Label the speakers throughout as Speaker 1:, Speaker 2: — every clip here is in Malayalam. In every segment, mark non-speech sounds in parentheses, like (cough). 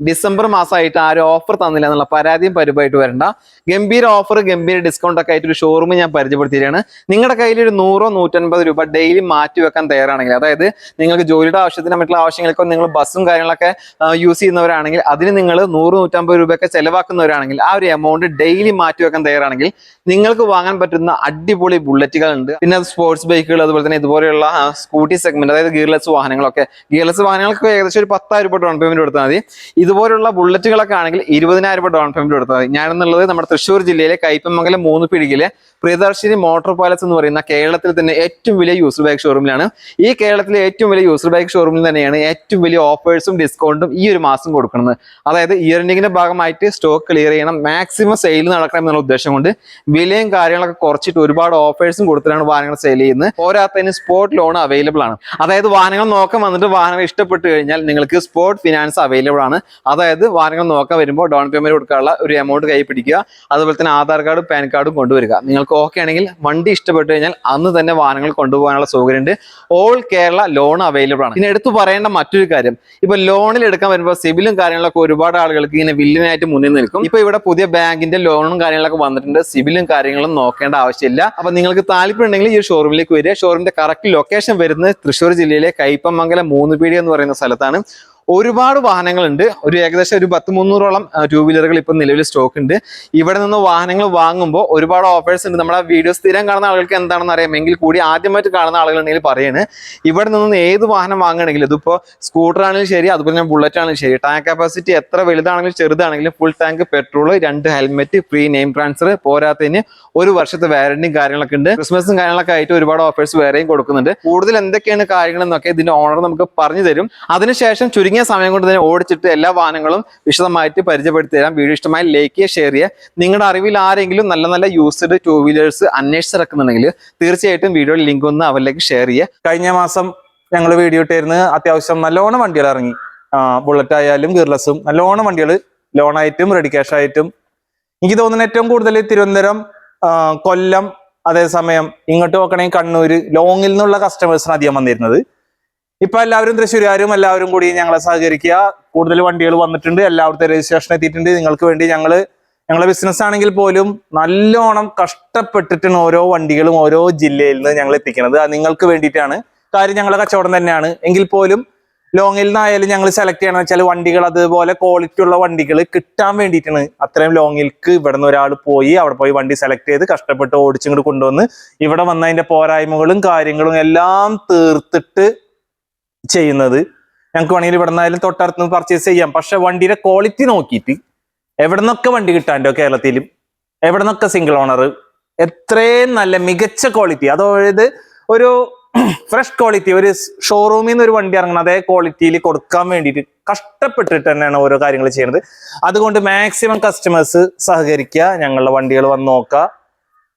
Speaker 1: ഡിസംബർ മാസമായിട്ട് ആരും ഓഫർ തന്നില്ല എന്നുള്ള പരാതിയും പരിപാടിയായിട്ട് വരണ്ട. ഗംഭീര ഓഫർ ഗംഭീര ഡിസ്കൗണ്ട് ഒക്കെ ആയിട്ട് ഒരു ഷോറൂം ഞാൻ പരിചയപ്പെടുത്തിയാണ് നിങ്ങളുടെ കയ്യിൽ ഒരു നൂറോ നൂറ്റൻപത് രൂപ ഡെയിലി മാറ്റി വെക്കാൻ തയ്യാറാണെങ്കിൽ അതായത് നിങ്ങൾക്ക് ജോലിയുടെ ആവശ്യത്തിന് മറ്റുള്ള ആവശ്യങ്ങൾക്കോ നിങ്ങൾ ബസ്സും കാര്യങ്ങളൊക്കെ യൂസ് ചെയ്യുന്നവരാണെങ്കിൽ അതിന് നിങ്ങൾ നൂറ് നൂറ്റമ്പത് രൂപയൊക്കെ ചെലവാക്കുന്നവരാണെങ്കിൽ ആ ഒരു എമൗണ്ട് ഡെയിലി മാറ്റി വെക്കാൻ തയ്യാറാണെങ്കിൽ നിങ്ങൾക്ക് വാങ്ങാൻ പറ്റുന്ന അടിപൊളി ബുള്ളറ്റുകൾ ഉണ്ട്. പിന്നെ സ്പോർട്സ് ബൈക്കുകൾ അതുപോലെ തന്നെ ഇതുപോലെയുള്ള സ്കൂട്ടി സെഗ്മെന്റ് അതായത് ഗിയർലെസ് വാഹനങ്ങളൊക്കെ. ഗിയർലെസ് വാഹനങ്ങൾക്ക് ഏകദേശം ഒരു പത്തായിരം രൂപ ഡൗൺ പേയ്മെന്റ് കൊടുത്താൽ മതി. ഇതുപോലുള്ള ബുള്ളറ്റുകളൊക്കെ ആണെങ്കിൽ ഇരുപതിനായിരം രൂപ ഡൗൺ പേയ്മെന്റ് കൊടുത്താൽ മതി. ഞാനെന്നുള്ളത് നമ്മുടെ തൃശ്ശൂർ ജില്ലയിലെ കൈപ്പമംഗലം മൂന്ന് പിടികിലെ പ്രിയദർശിനി മോട്ടോർ പാലസ് എന്ന് പറയുന്ന കേരളത്തിൽ തന്നെ ഏറ്റവും വലിയ യൂസർ ബൈക്ക് ഷോറൂമിലാണ് ഈ കേരളത്തിലെ ഏറ്റവും വലിയ യൂസർ ബൈക്ക് ഷോറൂമിൽ തന്നെയാണ് ഏറ്റവും വലിയ ഓഫേഴ്സും ഡിസ്കൗണ്ടും ഈ ഒരു മാസം കൊടുക്കുന്നത്. അതായത് ഇയർ എൻഡിങ്ങിന്റെ ഭാഗമായിട്ട് സ്റ്റോക്ക് ക്ലിയർ ചെയ്യണം. മാക്സിമം സെയിൽ നടക്കണം എന്നുള്ള ഉദ്ദേശം കൊണ്ട് വിലയും കാര്യങ്ങളൊക്കെ കുറച്ചിട്ട് ഒരുപാട് ഓഫേഴ്സും കൊടുത്തിട്ടാണ് വാഹനങ്ങൾ സെയിൽ ചെയ്യുന്നത്. പോരാത്തതിന് സ്പോട്ട് ലോൺ അവൈലബിൾ ആണ്. അതായത് വാഹനങ്ങൾ നോക്കാൻ വന്നിട്ട് വാഹനങ്ങൾ ഇഷ്ടപ്പെട്ട് കഴിഞ്ഞാൽ നിങ്ങൾക്ക് സ്പോട്ട് ഫിനാൻസ് അവൈലബിൾ ആണ്. അതായത് വാഹനങ്ങൾ നോക്കാൻ വരുമ്പോൾ ഡൗൺ പേയ്മെന്റ് കൊടുക്കാനുള്ള ഒരു എമൗണ്ട് കൈ പിടിക്കുക. അതുപോലെ തന്നെ ആധാർ കാർഡും പാൻ കാർഡും കൊണ്ടുവരിക. നിങ്ങൾക്ക് ഓക്കെ ആണെങ്കിൽ വണ്ടി ഇഷ്ടപ്പെട്ടു കഴിഞ്ഞാൽ അന്ന് തന്നെ വാഹനങ്ങൾ കൊണ്ടുപോകാനുള്ള സൗകര്യമുണ്ട്. ഓൾ കേരള ലോൺ അവൈലബിൾ ആണ്. ഇനി എടുത്തു പറയേണ്ട മറ്റൊരു കാര്യം. ഇപ്പൊ ലോണിൽ എടുക്കാൻ വരുമ്പോൾ സിബിലും കാര്യങ്ങളൊക്കെ ഒരുപാട് ആളുകൾക്ക് ഇങ്ങനെ വില്ലനായിട്ട് മുന്നിൽ നിൽക്കും. ഇപ്പൊ ഇവിടെ പുതിയ ബാങ്കിന്റെ ലോണും കാര്യങ്ങളൊക്കെ വന്നിട്ടുണ്ട്. സിബിലും കാര്യങ്ങളും നോക്കേണ്ട ആവശ്യമില്ല. അപ്പൊ നിങ്ങൾക്ക് താല്പര്യമുണ്ടെങ്കിൽ ഈ ഷോറൂമിലേക്ക് വരിക. ഷോറൂമിന്റെ കറക്റ്റ് ലൊക്കേഷൻ വരുന്നത് തൃശ്ശൂർ ജില്ലയിലെ കൈപ്പമംഗലം മൂന്ന് പീടിക എന്ന് പറയുന്ന സ്ഥലത്താണ്. ഒരുപാട് വാഹനങ്ങളുണ്ട്. ഒരു ഏകദേശം ഒരു പത്ത് മുന്നൂറോളം ടൂ വീലറുകൾ ഇപ്പം നിലവിൽ സ്റ്റോക്ക് ഉണ്ട്. ഇവിടെ നിന്ന് വാഹനങ്ങൾ വാങ്ങുമ്പോൾ ഒരുപാട് ഓഫേഴ്സ് ഉണ്ട്. നമ്മുടെ വീഡിയോ സ്ഥിരം കാണുന്ന ആളുകൾക്ക് എന്താണെന്ന് അറിയാം. എങ്കിൽ കൂടി ആദ്യമായിട്ട് കാണുന്ന ആളുകളുണ്ടെങ്കിൽ പറയാണ്. ഇവിടെ നിന്ന് ഏത് വാഹനം വാങ്ങുകയാണെങ്കിലും ഇതിപ്പോൾ സ്കൂട്ടർ ആണെങ്കിലും ശരി അതുപോലെ തന്നെ ബുള്ളറ്റ് ആണെങ്കിലും ശരി ടാങ്ക് കപ്പാസിറ്റി എത്ര വലുതാണെങ്കിലും ചെറുതാണെങ്കിലും ഫുൾ ടാങ്ക് പെട്രോൾ രണ്ട് ഹെൽമെറ്റ് ഫ്രീ നെയിം ട്രാൻസ്ഫർ പോരാത്തതിന് ഒരു വർഷത്തെ വാരണ്ടിയും കാര്യങ്ങളൊക്കെ ഉണ്ട്. ക്രിസ്മസും കാര്യങ്ങളൊക്കെ ആയിട്ട് ഒരുപാട് ഓഫേഴ്സ് വേറെയും കൊടുക്കുന്നുണ്ട്. കൂടുതൽ എന്തൊക്കെയാണ് കാര്യങ്ങളെന്നൊക്കെ ഇതിന്റെ ഓണർ നമുക്ക് പറഞ്ഞു തരും അതിനുശേഷം ചുരുങ്ങിയ സമയം കൊണ്ട് തന്നെ ഓടിച്ചിട്ട് എല്ലാ വാഹനങ്ങളും വിശദമായിട്ട് പരിചയപ്പെടുത്തി തരാം. വീഡിയോ ഇഷ്ടമായി ലൈക്ക് ഷെയർ ചെയ്യുക. നിങ്ങളുടെ അറിവിൽ ആരെങ്കിലും നല്ല നല്ല യൂസ്ഡ് ടൂ വീലേഴ്സ് അന്വേഷിച്ചിറക്കുന്നുണ്ടെങ്കിൽ തീർച്ചയായിട്ടും വീഡിയോ ലിങ്ക് ഒന്ന് അവരിലേക്ക് ഷെയർ ചെയ്യുക.
Speaker 2: കഴിഞ്ഞ മാസം ഞങ്ങൾ വീഡിയോ ഇട്ടായിരുന്നു അത്യാവശ്യം നല്ലോണം വണ്ടികൾ ഇറങ്ങി. ബുള്ളറ്റ് ആയാലും ഗിർലസും നല്ലോണം വണ്ടികൾ ലോണായിട്ടും റെഡി ക്യാഷ് ആയിട്ടും. എനിക്ക് തോന്നുന്നത് ഏറ്റവും കൂടുതൽ തിരുവനന്തപുരം കൊല്ലം അതേസമയം ഇങ്ങോട്ട് നോക്കണമെങ്കിൽ കണ്ണൂർ ലോങ്ങിൽ നിന്നുള്ള കസ്റ്റമേഴ്സിന് അധികം വന്നിരുന്നത്. ഇപ്പൊ എല്ലാവരും തൃശ്ശൂരുകാരും എല്ലാവരും കൂടി ഞങ്ങളെ സഹകരിക്കുക. കൂടുതൽ വണ്ടികൾ വന്നിട്ടുണ്ട്. എല്ലാവരുടെ രജിസ്ട്രേഷൻ എത്തിയിട്ടുണ്ട്. നിങ്ങൾക്ക് വേണ്ടി ഞങ്ങൾ ഞങ്ങളെ ബിസിനസ് ആണെങ്കിൽ പോലും നല്ലോണം കഷ്ടപ്പെട്ടിട്ടാണ് ഓരോ വണ്ടികളും ഓരോ ജില്ലയിൽ നിന്ന് ഞങ്ങൾ എത്തിക്കുന്നത്. അത് നിങ്ങൾക്ക് വേണ്ടിയിട്ടാണ്. കാര്യം ഞങ്ങളെ കച്ചവടം തന്നെയാണ്. എങ്കിൽ പോലും ലോങ്ങിൽ നിന്നായാലും ഞങ്ങൾ സെലക്ട് ചെയ്യണമെന്ന് വെച്ചാൽ വണ്ടികൾ അതുപോലെ ക്വാളിറ്റി ഉള്ള വണ്ടികൾ കിട്ടാൻ വേണ്ടിയിട്ടാണ്. അത്രയും ലോങ്ങിൽക്ക് ഇവിടെ നിന്ന് ഒരാൾ പോയി അവിടെ പോയി വണ്ടി സെലക്ട് ചെയ്ത് കഷ്ടപ്പെട്ട് ഓടിച്ചിങ്ങോട്ട് കൊണ്ടുവന്ന് ഇവിടെ വന്ന അതിന്റെ പോരായ്മകളും കാര്യങ്ങളും എല്ലാം തീർത്തിട്ട് ചെയ്യുന്നത്. ഞങ്ങൾക്ക് വേണമെങ്കിൽ ഇവിടെ നിന്നായാലും തൊട്ടടുത്ത് നിന്ന് പർച്ചേസ് ചെയ്യാം. പക്ഷെ വണ്ടിയുടെ ക്വാളിറ്റി നോക്കിയിട്ട് എവിടെ നിന്നൊക്കെ വണ്ടി കിട്ടാണ്ടോ കേരളത്തിലും? എവിടെ നിന്നൊക്കെ സിംഗിൾ ഓണർ എത്രയും നല്ല മികച്ച ക്വാളിറ്റി അതായത് ഒരു ഫ്രഷ് ക്വാളിറ്റി ഒരു ഷോറൂമിൽ നിന്ന് ഒരു വണ്ടി ഇറങ്ങണം അതേ ക്വാളിറ്റിയിൽ കൊടുക്കാൻ വേണ്ടിയിട്ട് കഷ്ടപ്പെട്ടിട്ട് തന്നെയാണ് ഓരോ കാര്യങ്ങൾ ചെയ്യുന്നത്. അതുകൊണ്ട് മാക്സിമം കസ്റ്റമേഴ്സ് സഹകരിക്കുക. ഞങ്ങളുടെ വണ്ടികൾ വന്ന് നോക്കുക.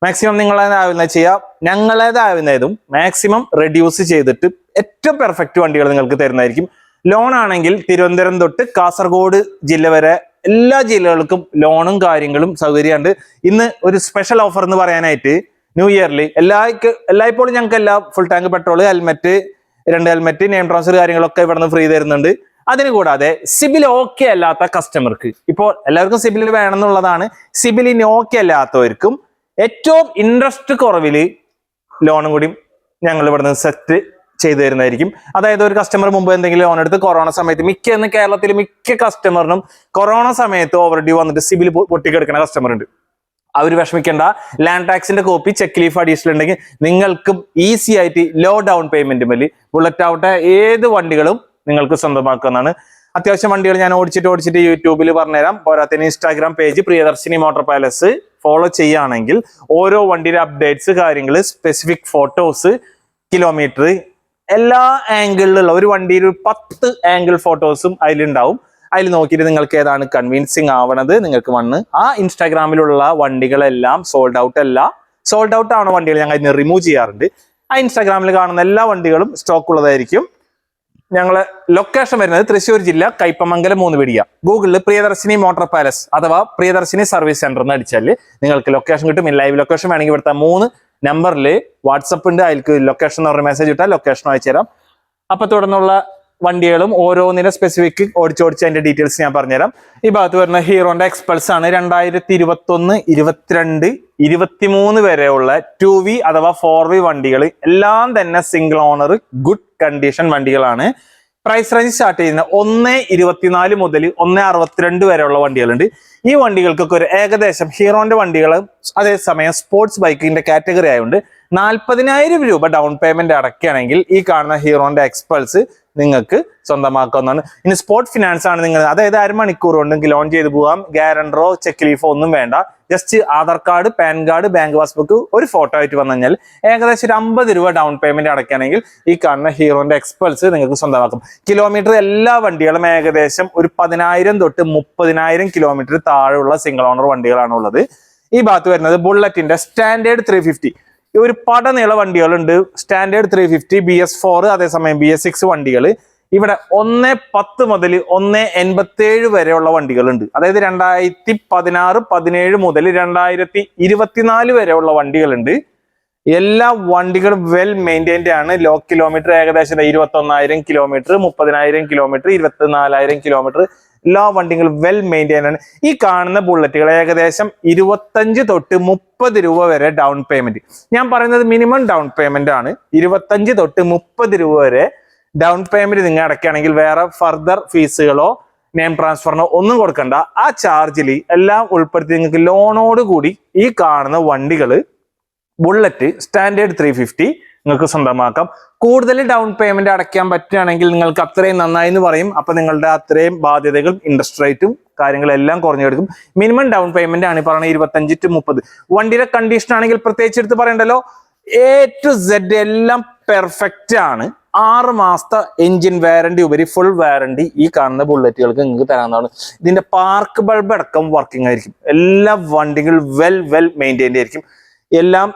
Speaker 2: മാക്സിമം നിങ്ങളേതാവുന്ന ചെയ്യാം. ഞങ്ങളേതാവുന്നതും മാക്സിമം റെഡ്യൂസ് ചെയ്തിട്ട് ഏറ്റവും പെർഫെക്റ്റ് വണ്ടികൾ നിങ്ങൾക്ക് തരുന്നതായിരിക്കും. ലോൺ ആണെങ്കിൽ തിരുവനന്തപുരം തൊട്ട് കാസർഗോഡ് ജില്ല വരെ എല്ലാ ജില്ലകൾക്കും ലോണും കാര്യങ്ങളും സൗകര്യമുണ്ട്. ഇന്ന് ഒരു സ്പെഷ്യൽ ഓഫർ എന്ന് പറയാനായിട്ട് ന്യൂ ഇയറിൽ എല്ലാ എല്ലായ്പ്പോഴും ഞങ്ങൾക്ക് എല്ലാ ഫുൾ ടാങ്ക് പെട്രോൾ ഹെൽമെറ്റ് രണ്ട് ഹെൽമെറ്റ് നെയിം ട്രാൻസ്ഫർ കാര്യങ്ങളൊക്കെ ഇവിടെ നിന്ന് ഫ്രീ തരുന്നുണ്ട്. അതിന് കൂടാതെ സിബിൽ ഓക്കെ അല്ലാത്ത കസ്റ്റമർക്ക് ഇപ്പോൾ എല്ലാവർക്കും സിബിൽ വേണമെന്നുള്ളതാണ്. സിബിലിന് ഓക്കെ അല്ലാത്തവർക്കും ഏറ്റവും ഇൻട്രസ്റ്റ് കുറവിൽ ലോണും കൂടി ഞങ്ങൾ ഇവിടുന്ന് സെറ്റ് ചെയ്തു തരുന്നതായിരിക്കും. അതായത് ഒരു കസ്റ്റമർ മുമ്പ് എന്തെങ്കിലും ലോൺ എടുത്ത് കൊറോണ സമയത്ത് മിക്ക ഇന്ന് കേരളത്തിൽ മിക്ക കസ്റ്റമറിനും കൊറോണ സമയത്ത് ഓവർ ഡ്യൂ വന്നിട്ട് സിബിൽ പൊട്ടിക്കെടുക്കുന്ന കസ്റ്റമർ ഉണ്ട്. അവർ വിഷമിക്കേണ്ട. ലാൻഡ് ടാക്സിന്റെ കോപ്പി ചെക്ക് ലീഫ് അഡീഷണൽ ഉണ്ടെങ്കിൽ നിങ്ങൾക്കും ഈസി ആയിട്ട് ലോ ഡൗൺ പേയ്മെന്റ് മതി ബുള്ളറ്റ് ആവട്ടെ ഏത് വണ്ടികളും നിങ്ങൾക്ക് സ്വന്തമാക്കുന്നതാണ് അത്യാവശ്യം വണ്ടികൾ ഞാൻ ഓടിച്ചിട്ട് ഓടിച്ചിട്ട് യൂട്യൂബിൽ പറഞ്ഞുതരാം. പോരാത്തതിന് Instagram page Priyadarshini motor palace. Follow ചെയ്യുകയാണെങ്കിൽ ഓരോ വണ്ടിയുടെ അപ്ഡേറ്റ്സ് കാര്യങ്ങൾ സ്പെസിഫിക് ഫോട്ടോസ് കിലോമീറ്റർ എല്ലാ ആംഗിളിലുള്ള ഒരു വണ്ടിയിൽ ഒരു പത്ത് ആംഗിൾ ഫോട്ടോസും അതിലുണ്ടാവും. അതിൽ നോക്കിയിട്ട് നിങ്ങൾക്ക് ഏതാണ് കൺവിൻസിങ് ആവണത് നിങ്ങൾക്ക് വന്ന് ആ ഇൻസ്റ്റാഗ്രാമിലുള്ള വണ്ടികളെല്ലാം സോൾഡ് ഔട്ട് അല്ല. സോൾഡ് ഔട്ട് ആവുന്ന വണ്ടികൾ ഞങ്ങൾ ഇതിന് റിമൂവ് ചെയ്യാറുണ്ട്. ആ ഇൻസ്റ്റാഗ്രാമിൽ കാണുന്ന എല്ലാ വണ്ടികളും സ്റ്റോക്ക് ഉള്ളതായിരിക്കും. ഞങ്ങൾ ലൊക്കേഷൻ വരുന്നത് തൃശ്ശൂർ ജില്ല കൈപ്പമംഗലം മൂന്ന് പിടിയ ഗൂഗിളിൽ പ്രിയദർശിനി മോട്ടോർ പാലസ് അഥവാ പ്രിയദർശിനി സർവീസ് സെന്റർ എന്ന് അടിച്ചാൽ നിങ്ങൾക്ക് ലൊക്കേഷൻ കിട്ടും. ലൈവ് ലൊക്കേഷൻ വേണമെങ്കിൽ ഇവിടുത്തെ മൂന്ന് നമ്പറിൽ വാട്സപ്പ് ഉണ്ട്. അതിൽക്ക് ലൊക്കേഷൻ എന്ന് പറഞ്ഞ മെസ്സേജ് ഇട്ടാൽ ലൊക്കേഷൻ അയച്ചു തരാം. അപ്പൊ തുടർന്നുള്ള വണ്ടികളും ഓരോന്നിനെ സ്പെസിഫിക് ഓടിച്ചോടിച്ച് അതിന്റെ ഡീറ്റെയിൽസ് ഞാൻ പറഞ്ഞുതരാം. ഈ ഭാഗത്ത് വരുന്ന ഹീറോന്റെ എക്സ്പൾസ് ആണ്. രണ്ടായിരത്തി ഇരുപത്തി ഒന്ന് ഇരുപത്തിരണ്ട് ഇരുപത്തിമൂന്ന് വരെയുള്ള ടു വി അഥവാ ഫോർ വി വണ്ടികൾ എല്ലാം തന്നെ സിംഗിൾ ഓണർ ഗുഡ് കണ്ടീഷൻ വണ്ടികളാണ്. പ്രൈസ് റേഞ്ച് സ്റ്റാർട്ട് ചെയ്യുന്ന ഒന്ന് ഇരുപത്തിനാല് മുതൽ ഒന്ന് അറുപത്തിരണ്ട് വരെയുള്ള വണ്ടികളുണ്ട്. ഈ വണ്ടികൾക്കൊക്കെ ഒരു ഏകദേശം ഹീറോന്റെ വണ്ടികൾ അതേസമയം സ്പോർട്സ് ബൈക്കിന്റെ കാറ്റഗറി ആയതുകൊണ്ട് നാൽപ്പതിനായിരം രൂപ ഡൗൺ പേയ്മെന്റ് അടക്കുകയാണെങ്കിൽ ഈ കാണുന്ന ഹീറോന്റെ എക്സ്പൾസ് നിങ്ങൾക്ക് സ്വന്തമാക്കാവുന്നതാണ്. ഇനി സ്പോട്ട് ഫിനാൻസ് ആണ് നിങ്ങൾ അതായത് അരമണിക്കൂർ കൊണ്ടെങ്കിൽ ലോൺ ചെയ്ത് പോകാം. ഗ്യാരണ്ടറോ ചെക്ക് ലീഫോ ഒന്നും വേണ്ട. Just Aadhaar card PAN card bank passbook ഒരു ഫോട്ടോ ആയിട്ട് വന്നു കഴിഞ്ഞാൽ ഏകദേശം ഒരു അമ്പത് രൂപ ഡൗൺ പേയ്മെന്റ് അടയ്ക്കുകയാണെങ്കിൽ ഈ കാണുന്ന ഹീറോന്റെ എക്സ്പൾസ് നിങ്ങൾക്ക് സ്വന്തമാക്കും. കിലോമീറ്റർ എല്ലാ വണ്ടികളും ഏകദേശം ഒരു പതിനായിരം തൊട്ട് മുപ്പതിനായിരം കിലോമീറ്റർ താഴെയുള്ള സിംഗിൾ ഓണർ വണ്ടികളാണ് ഉള്ളത്. ഈ ഭാഗത്ത് വരുന്നത് ബുള്ളറ്റിന്റെ സ്റ്റാൻഡേർഡ് ത്രീ ഒരു പടനീള വണ്ടികളുണ്ട്. Standard three fifty B S four അതേസമയം ബി എസ് സിക്സ് വണ്ടികൾ. ഇവിടെ ഒന്ന് പത്ത് മുതൽ ഒന്ന് എൺപത്തി ഏഴ് വരെയുള്ള വണ്ടികളുണ്ട്. അതായത് രണ്ടായിരത്തി പതിനാറ് പതിനേഴ് മുതൽ രണ്ടായിരത്തി ഇരുപത്തിനാല് വരെയുള്ള വണ്ടികളുണ്ട്. എല്ലാ വണ്ടികളും വെൽ മെയിന്റൈൻഡ് ആണ്. ലോ കിലോമീറ്റർ ഏകദേശം ഇരുപത്തി ഒന്നായിരം കിലോമീറ്റർ മുപ്പതിനായിരം കിലോമീറ്റർ ഇരുപത്തിനാലായിരം കിലോമീറ്റർ എല്ലാ വണ്ടികളും വെൽ മെയിന്റൈൻ ആണ്. ഈ കാണുന്ന ബുള്ളറ്റുകൾ ഏകദേശം ഇരുപത്തഞ്ച് തൊട്ട് മുപ്പത് രൂപ വരെ ഡൗൺ പേയ്മെന്റ് ഞാൻ പറയുന്നത് മിനിമം ഡൗൺ പേയ്മെന്റ് ആണ്. ഇരുപത്തഞ്ച് തൊട്ട് മുപ്പത് രൂപ വരെ ഡൗൺ പേയ്മെന്റ് നിങ്ങൾ അടയ്ക്കുകയാണെങ്കിൽ വേറെ ഫർദർ ഫീസുകളോ നെയിം ട്രാൻസ്ഫറിനോ ഒന്നും കൊടുക്കണ്ട. ആ ചാർജിൽ എല്ലാം ഉൾപ്പെടുത്തി നിങ്ങൾക്ക് ലോണോട് കൂടി ഈ കാണുന്ന വണ്ടികൾ ബുള്ളറ്റ് സ്റ്റാൻഡേർഡ് ത്രീ ഫിഫ്റ്റി നിങ്ങൾക്ക് സ്വന്തമാക്കാം. കൂടുതൽ ഡൗൺ പേയ്മെന്റ് അടയ്ക്കാൻ പറ്റുകയാണെങ്കിൽ നിങ്ങൾക്ക് അത്രയും നന്നായി എന്ന് പറയും. അപ്പൊ നിങ്ങളുടെ അത്രയും ബാധ്യതകളും ഇൻട്രസ്റ്റ് റേറ്റും കാര്യങ്ങളെല്ലാം കുറഞ്ഞു മിനിമം ഡൗൺ പേയ്മെന്റ് ആണ് ഈ പറയുന്നത് ഇരുപത്തഞ്ച് ടു മുപ്പത്. വണ്ടിയുടെ കണ്ടീഷൻ ആണെങ്കിൽ പ്രത്യേകിച്ച് എടുത്ത് പറയണ്ടല്ലോ. എ ടു സെഡ് എല്ലാം പെർഫെക്റ്റ് ആണ്. ആറ് മാസത്തെ എഞ്ചിൻ വാറണ്ടി ഉപരി ഫുൾ വാറണ്ടി ഈ കാണുന്ന ബുള്ളറ്റുകൾക്ക് നിങ്ങൾക്ക് തരാവുന്നതാണ്. ഇതിന്റെ പാർക്ക് ബൾബ് അടക്കം വർക്കിംഗ് ആയിരിക്കും. എല്ലാ വണ്ടികളും വെൽ വെൽ മെയിന്റൈൻഡ് ആയിരിക്കും. എല്ലാം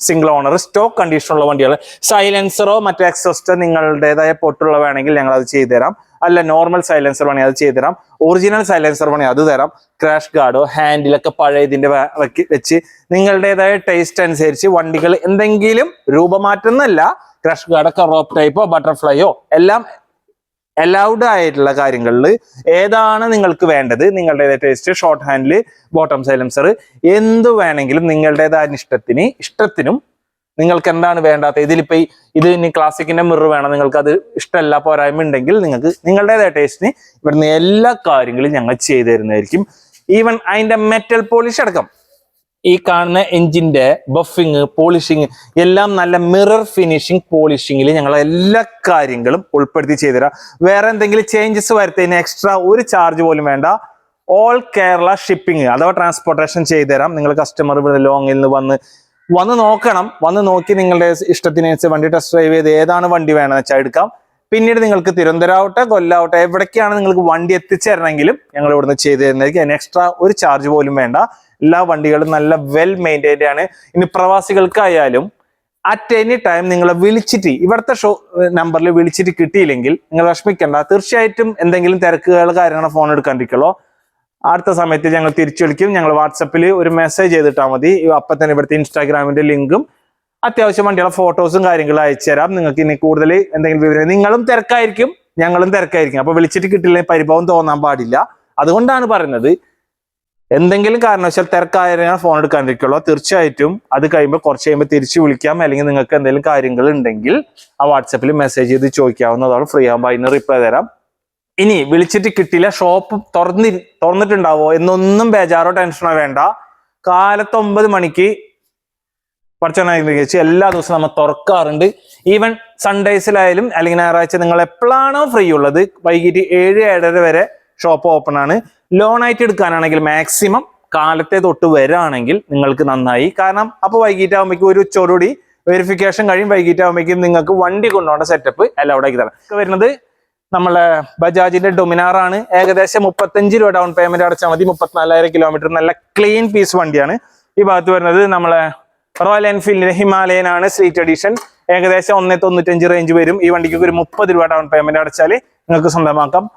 Speaker 2: സിംഗിൾ ഓണർ സ്റ്റോക്ക് കണ്ടീഷനുള്ള വണ്ടികൾ. സൈലൻസറോ മറ്റേ എക്സോസ്റ്റോ നിങ്ങളുടേതായ പൊട്ടുള്ള വേണമെങ്കിൽ ഞങ്ങൾ അത് ചെയ്തു തരാം അല്ല നോർമൽ സൈലൻസർ വേണമെങ്കിൽ അത് ചെയ്തു തരാം ഒറിജിനൽ സൈലൻസർ വേണമെങ്കിൽ അത് തരാം. ക്രാഷ് ഗാർഡോ ഹാൻഡിലൊക്കെ പഴയ ഇതിന്റെ വെക്ക് വെച്ച് നിങ്ങളുടേതായ ടേസ്റ്റ് അനുസരിച്ച് വണ്ടികൾ എന്തെങ്കിലും രൂപമാറ്റം എന്നല്ല ക്രാഷ് ഗാർഡൊക്കെ കറോപ്പ് ടൈപ്പോ ബട്ടർഫ്ലൈയോ എല്ലാം അലൗഡ് ആയിട്ടുള്ള കാര്യങ്ങളിൽ ഏതാണ് നിങ്ങൾക്ക് വേണ്ടത്? നിങ്ങളുടേതായ taste short handle bottom silencer എന്ത് വേണമെങ്കിലും നിങ്ങളുടേതായ ഇഷ്ടത്തിന് ഇഷ്ടത്തിനും നിങ്ങൾക്ക് എന്താണ് വേണ്ടാത്ത? ഇതിലിപ്പോ ഇത് ഇനി ക്ലാസിക്കിന്റെ മിറർ വേണം. നിങ്ങൾക്ക് അത് ഇഷ്ടമല്ല പോരായ്മ ഉണ്ടെങ്കിൽ നിങ്ങൾക്ക് നിങ്ങളുടേതായ ടേസ്റ്റിന് ഇവിടുന്ന് എല്ലാ കാര്യങ്ങളും ഞങ്ങൾ ചെയ്തു തരുന്നതായിരിക്കും. ഈവൻ അതിന്റെ മെറ്റൽ പോളിഷ് അടക്കം. ഈ കാണുന്ന എഞ്ചിന്റെ ബഫിങ് പോളിഷിങ് എല്ലാം നല്ല മിറർ ഫിനിഷിങ് പോളിഷിങ്ങിൽ ഞങ്ങൾ എല്ലാ കാര്യങ്ങളും ഉൾപ്പെടുത്തി ചെയ്തുതരാം. വേറെ എന്തെങ്കിലും ചേഞ്ചസ് വരുത്തതിന് എക്സ്ട്രാ ഒരു ചാർജ് പോലും വേണ്ട. ഓൾ കേരള ഷിപ്പിംഗ് അഥവാ ട്രാൻസ്പോർട്ടേഷൻ ചെയ്തുതരാം. നിങ്ങൾ കസ്റ്റമർ ഇവിടെ ലോങ്ങിൽ നിന്ന് വന്ന് വന്ന് നോക്കണം. വന്ന് നോക്കി നിങ്ങളുടെ ഇഷ്ടത്തിനനുസരിച്ച് വണ്ടി ടെസ്റ്റ് ഡ്രൈവ് ചെയ്ത് ഏതാണ് വണ്ടി വേണമെന്ന് വെച്ചാൽ എടുക്കാം. പിന്നീട് നിങ്ങൾക്ക് തിരുവനന്തപുരമാവട്ടെ കൊല്ലാവട്ടെ എവിടേക്കാണ് നിങ്ങൾക്ക് വണ്ടി എത്തിച്ചേരണമെങ്കിലും ഞങ്ങൾ ഇവിടുന്ന് ചെയ്തു തരുന്നതായിരിക്കും അതിന് എക്സ്ട്രാ ഒരു ചാർജ് പോലും വേണ്ട. എല്ലാ വണ്ടികളും നല്ല വെൽ മെയിന്റൈൻഡ് ആണ്. ഇനി പ്രവാസികൾക്കായാലും അറ്റ് എനി ടൈം നിങ്ങളെ വിളിച്ചിട്ട് ഇവിടുത്തെ ഷോ നമ്പറിൽ വിളിച്ചിട്ട് കിട്ടിയില്ലെങ്കിൽ നിങ്ങൾ വിഷമിക്കേണ്ട. തീർച്ചയായിട്ടും എന്തെങ്കിലും തിരക്കുകൾ കാര്യങ്ങളോ ഫോൺ എടുക്കാണ്ടിരിക്കുള്ളൂ. അടുത്ത സമയത്ത് ഞങ്ങൾ തിരിച്ചു വിളിക്കും. ഞങ്ങൾ വാട്സപ്പിൽ ഒരു മെസ്സേജ് ചെയ്തിട്ടാൽ മതി. അപ്പൊ തന്നെ ഇവിടുത്തെ ഇൻസ്റ്റാഗ്രാമിന്റെ ലിങ്കും അത്യാവശ്യം വണ്ടിയുടെ ഫോട്ടോസും കാര്യങ്ങളും അയച്ചു തരാം. നിങ്ങൾക്ക് ഇനി കൂടുതൽ എന്തെങ്കിലും വിവരം നിങ്ങളും തിരക്കായിരിക്കും ഞങ്ങളും തിരക്കായിരിക്കും. അപ്പൊ വിളിച്ചിട്ട് കിട്ടില്ലെങ്കിൽ പരിഭവം തോന്നാൻ പാടില്ല. അതുകൊണ്ടാണ് പറയുന്നത് എന്തെങ്കിലും കാരണവശാൽ തിരക്കായ ഫോൺ എടുക്കാണ്ടിരിക്കുള്ളൂ. തീർച്ചയായിട്ടും അത് കഴിയുമ്പോൾ കുറച്ച് കഴിയുമ്പോൾ തിരിച്ചു വിളിക്കാം. അല്ലെങ്കിൽ നിങ്ങൾക്ക് എന്തെങ്കിലും കാര്യങ്ങൾ ഉണ്ടെങ്കിൽ ആ വാട്സപ്പിൽ മെസ്സേജ് ചെയ്ത് ചോദിക്കാവുന്നതാണ്. ഫ്രീ ആകുമ്പോൾ അതിന് റിപ്ലൈ തരാം. ഇനി വിളിച്ചിട്ട് കിട്ടില്ല ഷോപ്പ് തുറന്നി തുറന്നിട്ടുണ്ടാവോ എന്നൊന്നും ബേജാറോ ടെൻഷനോ വേണ്ട. കാലത്ത് ഒമ്പത് മണിക്ക് പഠിച്ചു എല്ലാ ദിവസവും നമ്മൾ തുറക്കാറുണ്ട്. ഈവൻ സൺഡേസിലായാലും അല്ലെങ്കിൽ ഞായറാഴ്ച നിങ്ങൾ എപ്പോഴാണോ ഫ്രീ ഉള്ളത് വൈകിട്ട് ഏഴ് ഏഴര വരെ ഷോപ്പ് ഓപ്പൺ ആണ്. ലോൺ ആയിട്ട് എടുക്കാനാണെങ്കിൽ മാക്സിമം കാലത്തെ തൊട്ട് വരാണെങ്കിൽ നിങ്ങൾക്ക് നന്നായി. കാരണം അപ്പൊ വൈകിട്ട് ആകുമ്പോഴേക്കും ഒരു ഉച്ചോടുകൂടി വെരിഫിക്കേഷൻ കഴിയും. വൈകിട്ട് ആകുമ്പോഴേക്കും നിങ്ങൾക്ക് വണ്ടി കൊണ്ടുപോകേണ്ട സെറ്റപ്പ് എല്ലാം ആക്കി തരാം. വരുന്നത് നമ്മളെ ബജാജിന്റെ ഡൊമിനാർ ആണ്. ഏകദേശം മുപ്പത്തഞ്ച് രൂപ ഡൗൺ പേയ്മെന്റ് അടച്ചാൽ മതി. മുപ്പത്തിനാലായിരം കിലോമീറ്റർ നല്ല ക്ലീൻ പീസ് വണ്ടിയാണ്. ഈ ഭാഗത്ത് വരുന്നത് നമ്മളെ റോയൽ എൻഫീൽഡിന്റെ ഹിമാലയൻ ആണ് സ്ട്രീറ്റ് എഡിഷൻ ഏകദേശം ഒന്നേ തൊണ്ണൂറ്റഞ്ച് റേഞ്ച് വരും. ഈ വണ്ടിക്ക് ഒരു മുപ്പത് രൂപ ഡൗൺ പേയ്മെന്റ് അടച്ചാൽ നിങ്ങൾക്ക് സ്വന്തമാക്കാം.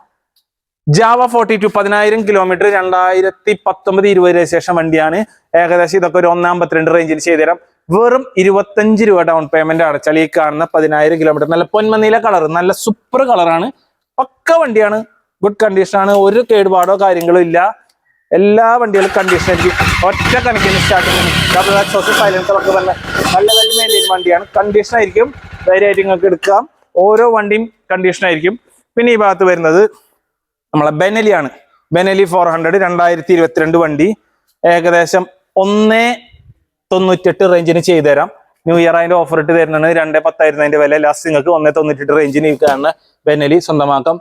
Speaker 2: ജാവ ഫോർട്ടി ടു പതിനായിരം കിലോമീറ്റർ രണ്ടായിരത്തി പത്തൊമ്പത് ഇരുപതിന് ശേഷം വണ്ടിയാണ്. ഏകദേശം ഇതൊക്കെ ഒരു ഒന്നാം പത്തിരണ്ട് റേഞ്ചിൽ ചെയ്തുതരാം. വെറും ഇരുപത്തഞ്ച് രൂപ ഡൗൺ പേയ്മെന്റ് അടച്ചാൽ ഈ കാണുന്ന പതിനായിരം കിലോമീറ്റർ നല്ല പൊന്മനീല കളർ നല്ല സൂപ്പർ കളറാണ് പക്ക വണ്ടിയാണ്. ഗുഡ് കണ്ടീഷനാണ് ഒരു കേടുപാടോ കാര്യങ്ങളോ ഇല്ല. എല്ലാ വണ്ടികളും കണ്ടീഷൻ ആയിരിക്കും. ഒറ്റ കണക്കിന് സ്റ്റാർട്ടിങ് വണ്ടിയാണ്. കണ്ടീഷൻ ആയിരിക്കും. ധൈര്യമായിട്ട് നിങ്ങൾക്ക് എടുക്കാം. ഓരോ വണ്ടിയും കണ്ടീഷൻ ആയിരിക്കും. പിന്നെ ഈ ഭാഗത്ത് വരുന്നത് നമ്മളെ ബെനലിയാണ്. ബെനലി ഫോർ ഹൺഡ്രഡ് രണ്ടായിരത്തി ഇരുപത്തിരണ്ട് വണ്ടി. ഏകദേശം ഒന്നേ തൊണ്ണൂറ്റെട്ട് റേഞ്ചിന് ചെയ്തു തരാം. ന്യൂ ഇയർ അതിന്റെ ഓഫർ ഇട്ട് തരുന്നതാണ്. രണ്ടേ പത്തായിരുന്നു അതിന്റെ വില. ലാസ്റ്റ് നിങ്ങൾക്ക് ഒന്നേ തൊണ്ണൂറ്റെട്ട് റേഞ്ചിന് ഇരിക്കുകയാണ് ബെനലി സ്വന്തമാക്കാം.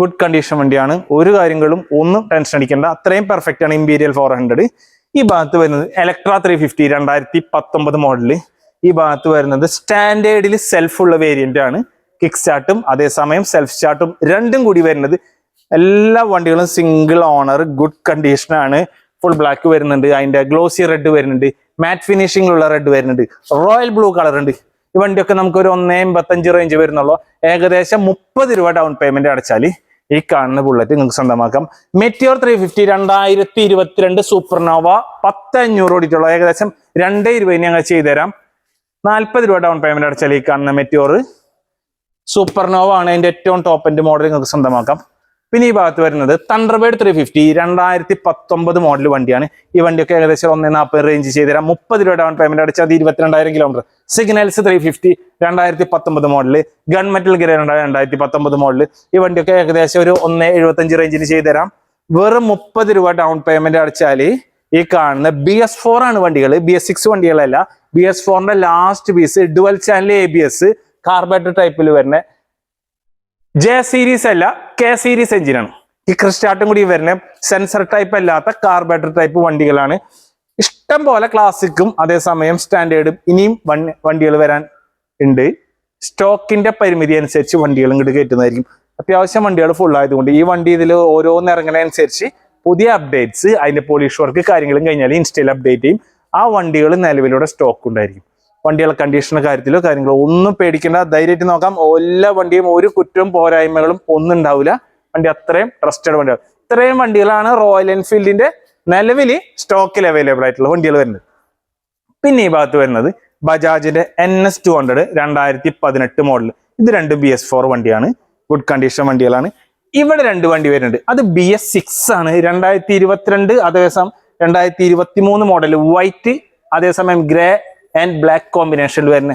Speaker 2: ഗുഡ് കണ്ടീഷൻ വണ്ടിയാണ്. ഒരു കാര്യങ്ങളും ഒന്നും ടെൻഷൻ അടിക്കേണ്ട. അത്രയും പെർഫെക്റ്റ് ആണ് ഇമ്പീരിയൽ ഫോർ ഹൺഡ്രഡ് ഈ ഭാഗത്ത് വരുന്നത് എലക്ട്ര ത്രീ ഫിഫ്റ്റി രണ്ടായിരത്തി പത്തൊമ്പത് മോഡൽ ഈ ഭാഗത്ത് വരുന്നത് സ്റ്റാൻഡേർഡിൽ സെൽഫ് ഉള്ള വേരിയന്റ് ആണ്. കിക്ക് സ്റ്റാർട്ടും അതേസമയം സെൽഫ് സ്റ്റാർട്ടും രണ്ടും കൂടി വരുന്നത് എല്ലാ വണ്ടികളും സിംഗിൾ ഓണർ ഗുഡ് കണ്ടീഷനാണ് ഫുൾ ബ്ലാക്ക് വരുന്നുണ്ട്. അതിന്റെ ഗ്ലോസി റെഡ് വരുന്നുണ്ട്. മാറ്റ് ഫിനിഷിംഗിലുള്ള റെഡ് വരുന്നുണ്ട്. റോയൽ ബ്ലൂ കളർ ഉണ്ട്. ഈ വണ്ടിയൊക്കെ നമുക്ക് ഒരു ഒന്നേ എൺപത്തഞ്ച് റേഞ്ച് വരുന്നുള്ളൂ. ഏകദേശം മുപ്പത് രൂപ ഡൗൺ പേയ്മെന്റ് അടച്ചാൽ ഈ കാണുന്ന ബുള്ളറ്റ് നിങ്ങൾക്ക് സ്വന്തമാക്കാം. മെറ്റിയോർ ത്രീ ഫിഫ്റ്റി രണ്ടായിരത്തി ഇരുപത്തിരണ്ട് സൂപ്പർനോവ പത്ത് അഞ്ഞൂറ് ഓടിയിട്ടുള്ള ഏകദേശം രണ്ടേ ഇരുപതിന് ഞങ്ങൾ ചെയ്തുതരാം. നാൽപ്പത് രൂപ ഡൗൺ പേയ്മെന്റ് അടച്ചാൽ ഈ കാണുന്ന മെറ്റിയോർ സൂപ്പർനോവ ആണ് അതിന്റെ ഏറ്റവും ടോപ്പ് മോഡൽ നിങ്ങൾക്ക് സ്വന്തമാക്കാം. പിന്നെ ഈ ഭാഗത്ത് വരുന്നത് തണ്ടർബേഡ് ത്രീ ഫിഫ്റ്റി രണ്ടായിരത്തി പത്തൊമ്പത് മോഡൽ വണ്ടിയാണ്. ഈ വണ്ടിയൊക്കെ ഏകദേശം ഒന്നേ നാൽപ്പത് റേഞ്ച് ചെയ്ത് തരാം മുപ്പത് രൂപ ഡൗൺ പേയ്മെന്റ് അടിച്ചാൽ അത് ഇരുപത്തിരണ്ടായിരം കിലോമീറ്റർ സിഗ്നൽസ് ത്രീ ഫിഫ്റ്റി രണ്ടായിരത്തി പത്തൊമ്പത് മോഡൽ ഗൺമെറ്റൽ ഗ്രേ രണ്ടായിരത്തി പത്തൊമ്പത് മോഡൽ ഈ വണ്ടിയൊക്കെ ഏകദേശം ഒരു ഒന്ന് എഴുപത്തഞ്ച് റേഞ്ചിന് ചെയ്ത് തരാം വെറും മുപ്പത് രൂപ ഡൗൺ പേയ്മെന്റ് അടിച്ചാൽ ഈ കാണുന്ന ബി എസ് ഫോർ ആണ് വണ്ടികൾ ബി എസ് സിക്സ് വണ്ടികളല്ല. ബി എസ് ഫോറിന്റെ last piece dual channel A B S carburettor ടൈപ്പിൽ വരുന്ന ജെ സീരീസ് അല്ല കെ സീരീസ് എഞ്ചിനാണ് ഈ ക്രിസ്റ്റാട്ടും കൂടി വരുന്ന സെൻസർ ടൈപ്പ് അല്ലാത്ത കാർബേറ്റർ ടൈപ്പ് വണ്ടികളാണ്. ഇഷ്ടം പോലെ ക്ലാസിക്കും അതേസമയം സ്റ്റാൻഡേർഡും ഇനിയും വണ്ടി വണ്ടികൾ വരാൻ ഉണ്ട്. സ്റ്റോക്കിന്റെ പരിമിതി അനുസരിച്ച് വണ്ടികൾ ഇങ്ങോട്ട് കയറ്റുന്നതായിരിക്കും. അത്യാവശ്യം വണ്ടികൾ ഫുൾ ആയതുകൊണ്ട് ഈ വണ്ടി ഇതിൽ ഓരോന്ന് ഇറങ്ങുന്നതനുസരിച്ച് പുതിയ അപ്ഡേറ്റ്സ് അതിന്റെ പോളിഷ് വർക്ക് കാര്യങ്ങളും കഴിഞ്ഞാൽ ഇൻസ്റ്റയിൽ അപ്ഡേറ്റ് ചെയ്യും. ആ വണ്ടികൾ നിലവിലൂടെ സ്റ്റോക്ക് ഉണ്ടായിരിക്കും. വണ്ടികളുടെ കണ്ടീഷന്റെ കാര്യത്തിലോ കാര്യങ്ങളോ ഒന്നും പേടിക്കേണ്ട. ധൈര്യമായിട്ട് നോക്കാം. എല്ലാ വണ്ടിയും ഒരു കുറ്റവും പോരായ്മകളും ഒന്നും ഉണ്ടാവില്ല. വണ്ടി അത്രയും ട്രസ്റ്റഡ് വണ്ടിയാണ് ഇത്രയും വണ്ടികളാണ് റോയൽ എൻഫീൽഡിന്റെ നിലവിൽ സ്റ്റോക്കിൽ അവൈലബിൾ ആയിട്ടുള്ള വണ്ടികൾ വരുന്നത്. പിന്നെ ഈ ഭാഗത്ത് വരുന്നത് ബജാജിന്റെ എൻ എസ് ടു ഹൺഡ്രഡ് രണ്ടായിരത്തി പതിനെട്ട് മോഡൽ ഇത് രണ്ട് ബി എസ് ഫോർ വണ്ടിയാണ്. ഗുഡ് കണ്ടീഷൻ വണ്ടികളാണ്. ഇവിടെ രണ്ട് വണ്ടി വരുന്നുണ്ട്. അത് ബി എസ് സിക്സ് ആണ്. രണ്ടായിരത്തി ഇരുപത്തിരണ്ട് അതേസമയം രണ്ടായിരത്തി ഇരുപത്തി മൂന്ന് മോഡൽ വൈറ്റ് അതേസമയം ഗ്രേ ആൻഡ് ബ്ലാക്ക് കോമ്പിനേഷനിൽ വരുന്ന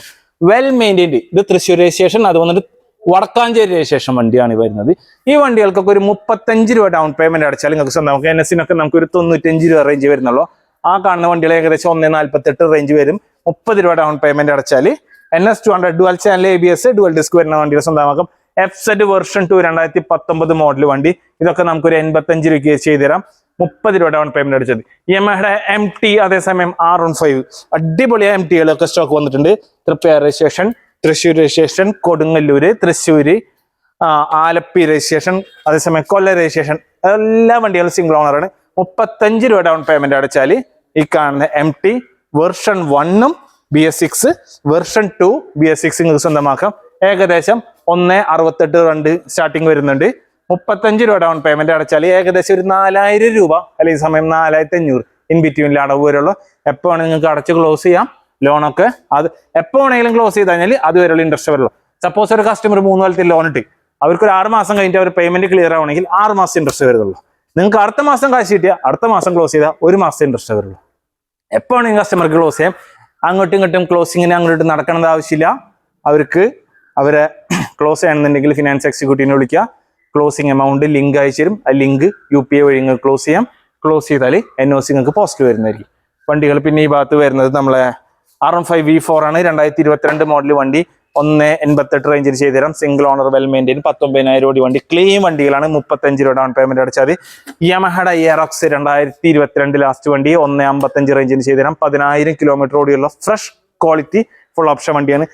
Speaker 2: വെൽ മെയിന്റൈൻഡ് ഇത് തൃശ്ശൂർ രജിസ്ട്രേഷൻ അത് വന്നിട്ട് വടക്കാഞ്ചേരി രജിസ്ട്രേഷൻ വണ്ടിയാണ് വരുന്നത്. ഈ വണ്ടികൾക്കൊക്കെ ഒരു മുപ്പത്തഞ്ച് രൂപ ഡൗൺ പേയ്മെന്റ് അടച്ചാൽ നിങ്ങൾക്ക് നമുക്ക് എൻ എസിനൊക്കെ നമുക്ക് ഒരു തൊണ്ണൂറ്റഞ്ച് രൂപ റേഞ്ച് വരുന്നുള്ളൂ. ആ കാണുന്ന വണ്ടികൾ ഏകദേശം ഒന്നേ നാല്പത്തെട്ട് റേഞ്ച് വരും. മുപ്പത് രൂപ ഡൗൺ പേയ്മെന്റ് അടച്ചാൽ N S two hundred dual channel A B S dual disc വരുന്ന വണ്ടികൾ സ്വന്തമാക്കും. എഫ് സെഡ് വെർഷൻ ടു രണ്ടായിരത്തി പത്തൊമ്പത് മോഡൽ വണ്ടി. ഇതൊക്കെ നമുക്ക് ഒരു എൺപത്തഞ്ച് രൂപയ്ക്ക് ചെയ്തു തരാം മുപ്പത് രൂപ ഡൗൺ പേയ്മെന്റ് അടിച്ചത്. യമഹയുടെ എം ടി അതേസമയം ആർ വൺ ഫൈവ് അടിപൊളിയ എം ടികളൊക്കെ സ്റ്റോക്ക് വന്നിട്ടുണ്ട്. Triprayar registration Thrissur registration Kodungallur Thrissur Alleppey registration അതേസമയം കൊല്ല രജിസ്ട്രേഷൻ എല്ലാ വണ്ടികളും സിംഗിൾ ഓണറാണ് മുപ്പത്തഞ്ച് രൂപ ഡൗൺ പേയ്മെന്റ് അടച്ചാൽ ഈ കാണുന്ന എം ടി വെർഷൻ വണ്ണും B S six version two B S six നിങ്ങൾക്ക് സ്വന്തമാക്കാം. ഏകദേശം ഒന്ന് അറുപത്തെട്ട് രണ്ട് സ്റ്റാർട്ടിങ് വരുന്നുണ്ട്. മുപ്പത്തഞ്ച് രൂപ ഡൗൺ പേയ്മെന്റ് അടച്ചാൽ ഏകദേശം ഒരു നാലായിരം രൂപ അല്ലെങ്കിൽ സമയം നാലായിരത്തി അഞ്ഞൂറ് ഇൻ ബിറ്റ്വീനിൽ അടവ് വരുള്ളൂ. എപ്പോൾ വേണമെങ്കിൽ നിങ്ങൾക്ക് അടച്ച് ക്ലോസ് ചെയ്യാം ലോണൊക്കെ അത് എപ്പോൾ വേണമെങ്കിലും ക്ലോസ് ചെയ്ത് കഴിഞ്ഞാൽ അത് വരെയുള്ള ഇൻട്രസ്റ്റ് വരുള്ളൂ. സപ്പോസ് ഒരു കസ്റ്റമർ മൂന്ന് കൊല്ലത്തിൽ ലോൺ ഇട്ട് അവർക്ക് ഒരു ആറ് മാസം കഴിഞ്ഞിട്ട് അവർ പേയ്മെന്റ് ക്ലിയർ ആവണമെങ്കിൽ ആറ് മാസം ഇൻട്രസ്റ്റ് വരുള്ളൂ നിങ്ങൾക്ക് അടുത്ത മാസം കാശ് കിട്ടിയാൽ അടുത്ത മാസം ക്ലോസ് ചെയ്താൽ ഒരു മാസം ഇൻട്രസ്റ്റ് വരുള്ളൂ. എപ്പോൾ വേണമെങ്കിൽ കസ്റ്റമർക്ക് ക്ലോസ് ചെയ്യാം. അങ്ങോട്ടും ഇങ്ങോട്ടും ക്ലോസിങ്ങിന് അങ്ങോട്ടും നടക്കേണ്ട ആവശ്യമില്ല. അവർക്ക് അവരെ (clears throat) ക്ലോസ് ചെയ്യണമെന്നുണ്ടെങ്കിൽ ഫിനാൻസ് എക്സിക്യൂട്ടീവിനെ വിളിക്കുക. ക്ലോസിങ് എമൗണ്ട് ലിങ്ക് അയച്ചു തരും. ആ ലിങ്ക് യു പി ഐ വഴി നിങ്ങൾക്ക് ക്ലോസ് ചെയ്യാം. ക്ലോസ് ചെയ്താൽ എൻ ഒ സി നിങ്ങൾക്ക് പോസ്റ്റ് വരുന്നതായിരിക്കും. വണ്ടികൾ പിന്നെ ഈ ഭാഗത്ത് വരുന്നത് നമ്മളെ R M five V four ആണ്. രണ്ടായിരത്തി ഇരുപത്തിരണ്ട് മോഡൽ വണ്ടി ഒന്ന് എൺപത്തെട്ട് റേഞ്ചിൽ ചെയ്തു തരാം സിംഗിൾ ഓണർ വെൽ മെയിന്റെയിൻ പത്തൊമ്പതിനായിരം കോടി വണ്ടി. ക്ലീൻ വണ്ടികളാണ്. മുപ്പത്തഞ്ച് രൂപ ഡൗൺ പേയ്മെന്റ് അടച്ചാൽ യമഹഡ എയറോക്സ് രണ്ടായിരത്തി ഇരുപത്തിരണ്ട് ലാസ്റ്റ് വണ്ടി ഒന്ന് അമ്പത്തഞ്ച് റേഞ്ചിന് ചെയ്തു തരാം പതിനായിരം കിലോമീറ്റർ ഓടിയുള്ള ഫ്രഷ് ക്വാളിറ്റി ഫുൾ ഓപ്ഷൻ വണ്ടിയാണ്.